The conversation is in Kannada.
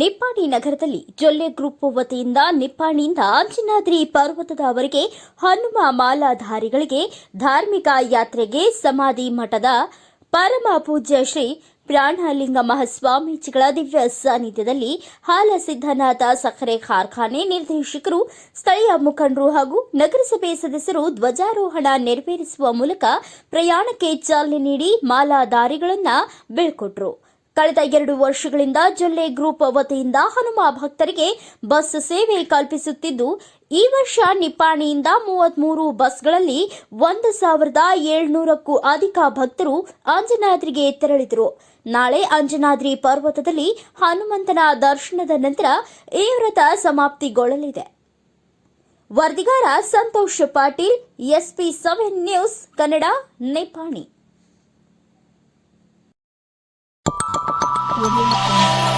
ನಿಪ್ಪಾಣಿ ನಗರದಲ್ಲಿ ಜೊಲ್ಲೆ ಗ್ರೂಪ್ ವತಿಯಿಂದ ನಿಪ್ಪಾಣಿಯಿಂದ ಅಂಜನಾದ್ರಿ ಪರ್ವತದವರೆಗೆ ಹನುಮ ಮಾಲಾಧಾರಿಗಳಿಗೆ ಧಾರ್ಮಿಕ ಯಾತ್ರೆಗೆ ಸಮಾಧಿ ಮಠದ ಪರಮ ಪೂಜ್ಯ ಶ್ರೀ ಪ್ರಾಣಲಿಂಗ ಮಹಾಸ್ವಾಮೀಜಿಗಳ ದಿವ್ಯ ಸಾನ್ನಿಧ್ಯದಲ್ಲಿ ಹಾಲ ಸಿದ್ದನಾಥ ಸಕ್ಕರೆ ಕಾರ್ಖಾನೆ ನಿರ್ದೇಶಕರು, ಸ್ಥಳೀಯ ಮುಖಂಡರು ಹಾಗೂ ನಗರಸಭೆ ಸದಸ್ಯರು ಧ್ವಜಾರೋಹಣ ನೆರವೇರಿಸುವ ಮೂಲಕ ಪ್ರಯಾಣಕ್ಕೆ ಚಾಲನೆ ನೀಡಿ ಮಾಲಾಧಾರಿಗಳನ್ನು ಬೀಳ್ಕೊಟ್ರು. ಕಳೆದ ಎರಡು ವರ್ಷಗಳಿಂದ ಜೊಲ್ಲೆ ಗ್ರೂಪ್ ವತಿಯಿಂದ ಹನುಮ ಭಕ್ತರಿಗೆ ಬಸ್ ಸೇವೆ ಕಲ್ಪಿಸುತ್ತಿದ್ದು, ಈ ವರ್ಷ ನಿಪ್ಪಾಣಿಯಿಂದ ಮೂವತ್ಮೂರು ಬಸ್ಗಳಲ್ಲಿ ಒಂದು ಸಾವಿರದ ಏಳ್ನೂರಕ್ಕೂ ಅಧಿಕ ಭಕ್ತರು ಅಂಜನಾದ್ರಿಗೆ ತೆರಳಿದರು. ನಾಳೆ ಅಂಜನಾದ್ರಿ ಪರ್ವತದಲ್ಲಿ ಹನುಮಂತನ ದರ್ಶನದ ನಂತರ ಈ ವ್ರತ ಸಮಾಪ್ತಿಗೊಳ್ಳಲಿದೆ. ವರದಿಗಾರ Santosh Patil, SP seven news Kannada, Nippani. Bye.